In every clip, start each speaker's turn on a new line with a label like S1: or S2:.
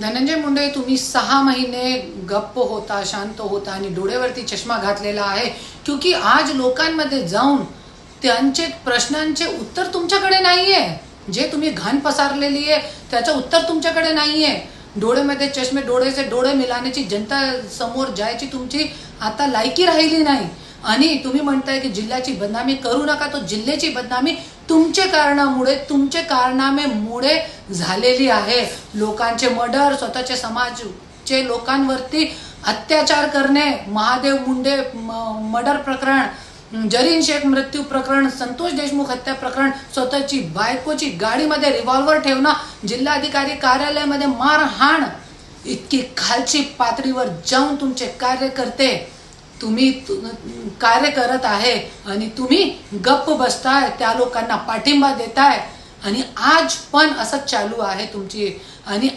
S1: धनंजय मुंडे तुम्ही सहा महिने गप्प होता शांत होता आणि डोळ्यावरती चष्मा घातलेला आहे. क्योंकि आज लोकांमध्ये जाऊन त्यांचे प्रश्नांचे उत्तर तुमच्याकडे नाहीये. जे तुम्ही घाण पसारलेली आहे त्याचं उत्तर तुमच्याकडे नाहीये. डोळ्यामध्ये चष्मे डोळ्याचे डोळे मिलाण्याची जनता समोर जायची तुमची आता लायकी राहिली नाही. आणि तुम्ही म्हणताय की जिल्ह्याची बदनामी करू नका तो जिल्ह्याची बदनामी तुमचे कारणामुळे तुमचे कारनामेमुळे झालेली आहे. लोकांचे मर्डर स्वतःचे समाजचे लोकांवरती अत्याचार करणे महादेव मुंडे मर्डर प्रकरण जरीन शेख मृत्यू प्रकरण संतोष देशमुख हत्या प्रकरण स्वतःची बायकोची गाडीमध्ये रिव्हॉल्वर ठेवणं जिल्हाधिकारी कार्यालयामध्ये मारहाण इतकी खालची पातळीवर जाऊन तुमचे कार्यकर्ते तुम्ही कार्य करत आहे आणि तुम्ही गप्प बसताय त्या लोकांना पाठिंबा देताय आणि आज पण असंच चालू आहे तुमची. आणि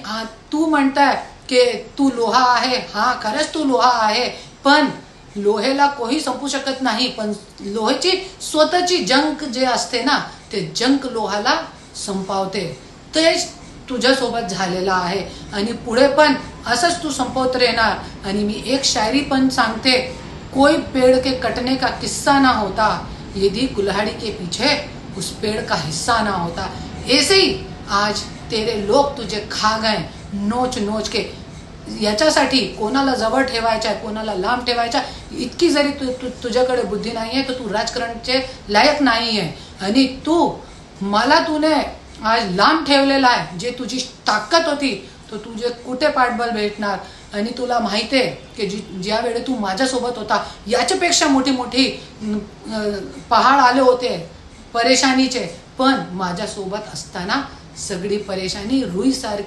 S1: तू म्हणताय की तू लोहा आहे. हा खरंच तू लोहा आहे. पण लोहेला कोही संपू शकत नाही. पण लोहेची स्वतःची जंक जे असते ना ते जंक लोहाला संपावते. तेच तुझ्यासोबत झालेलं आहे. आणि पुढे पण असंच तू संपवत राहणार. आणि मी एक शायरी पण सांगते. कोई पेड़ के कटने का किस्सा ना होता। यदि कुल्हाड़ी के पीछे उस पेड़ का हिस्सा ना होता। ऐसे ही आज तेरे लोक तुझे खा गए। नोच नोच के याच्यासाठी कोणाला जवळ ठेवायचं आहे कोणाला लांब ठेवायचा इतकी जरी तू तु तुझ्याकडे बुद्धी नाही आहे तर तू राजकारणचे लायक नाही आहे आणि तू मला तुने आज लांब ठेवलेला आहे. जे तुझी ताकद होती तो तुझे कुठे पाठबळ भेटणार? आणि तुला माहिती आहे की जी ज्या तू माझ्यासोबत होता याच्यापेक्षा मोठी मोठी पहाड आले होते परेशानीचे. पण माझ्यासोबत असताना सगळी परेशानी रुईसारखी